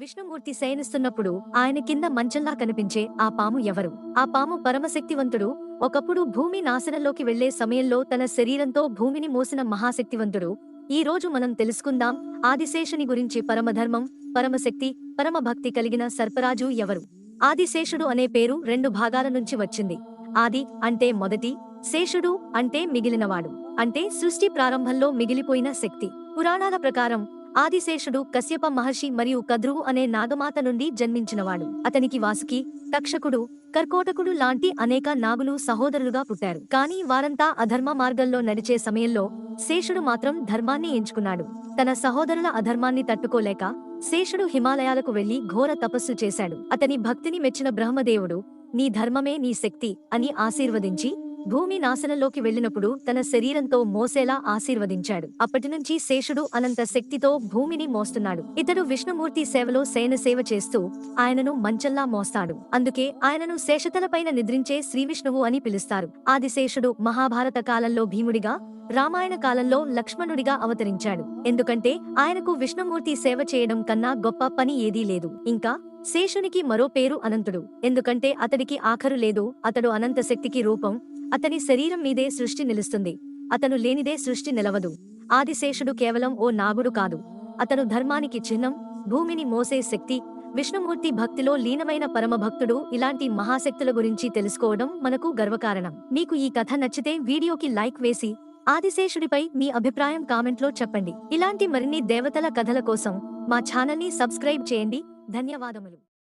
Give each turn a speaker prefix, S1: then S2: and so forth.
S1: విష్ణుమూర్తి శయనిస్తున్నప్పుడు ఆయన కింద మంచంలా కనిపించే ఆ పాము ఎవరు? ఆ పాము పరమశక్తివంతుడు ఒకప్పుడు భూమి నాశనంలోకి వెళ్ళే సమయంలో తన శరీరంతో భూమిని మోసిన మహాశక్తివంతుడు. ఈ రోజు మనం తెలుసుకుందాం ఆదిశేషుని గురించి పరమధర్మం పరమశక్తి పరమభక్తి కలిగిన సర్పరాజు ఎవరు? ఆదిశేషుడు అనే పేరు రెండు భాగాల నుంచి వచ్చింది. ఆది అంటే మొదటి శేషుడు అంటే మిగిలినవాడు. అంటే సృష్టి ప్రారంభంలో మిగిలిపోయిన శక్తి. పురాణాల ప్రకారం ఆదిశేషుడు కశ్యప మహర్షి మరియు కద్రువు అనే నాగమాత నుండి జన్మించినవాడు. అతనికి వాసుకి తక్షకుడు కర్కోటకుడు లాంటి అనేక నాగులు సహోదరులుగా పుట్టారు. కానీ వారంతా అధర్మ మార్గంలో నడిచే సమయంలో శేషుడు మాత్రం ధర్మాన్ని ఎంచుకున్నాడు. తన సహోదరుల అధర్మాన్ని తట్టుకోలేక శేషుడు హిమాలయాలకు వెళ్ళి ఘోర తపస్సు చేశాడు. అతని భక్తిని మెచ్చిన బ్రహ్మదేవుడు నీ ధర్మమే నీ శక్తి అని ఆశీర్వదించి భూమి నాశనంలోకి వెళ్ళినప్పుడు తన శరీరంతో మోసేలా ఆశీర్వదించాడు. అప్పటినుంచి శేషుడు అనంత శక్తితో భూమిని మోస్తున్నాడు. ఇతడు విష్ణుమూర్తి సేవలో సేన సేవ చేస్తూ ఆయనను మంచంలా మోస్తాడు. అందుకే ఆయనను శేషతలపైన నిద్రించే శ్రీవిష్ణువు అని పిలుస్తారు. ఆదిశేషుడు మహాభారత కాలంలో భీముడిగా రామాయణ కాలంలో లక్ష్మణుడిగా అవతరించాడు. ఎందుకంటే ఆయనకు విష్ణుమూర్తి సేవ చేయడం కన్నా గొప్ప పని ఏదీ లేదు. ఇంకా శేషునికి మరో పేరు అనంతుడు. ఎందుకంటే అతడికి ఆఖరు లేదు. అతడు అనంత శక్తికి రూపం అతని శరీరం మీదే సృష్టి నిలుస్తుంది. అతను లేనిదే సృష్టి నిలవదు. ఆదిశేషుడు కేవలం ఓ నాగుడు కాదు. అతను ధర్మానికి చిహ్నం భూమిని మోసే శక్తి విష్ణుమూర్తి భక్తిలో లీనమైన పరమభక్తుడు ఇలాంటి మహాశక్తుల గురించి తెలుసుకోవడం మనకు గర్వకారణం. మీకు ఈ కథ నచ్చితే వీడియోకి లైక్ వేసి ఆదిశేషుడిపై మీ అభిప్రాయం కామెంట్లో చెప్పండి. ఇలాంటి మరిన్ని దేవతల కథల కోసం మా ఛానల్ని సబ్స్క్రైబ్ చేయండి. ధన్యవాదములు.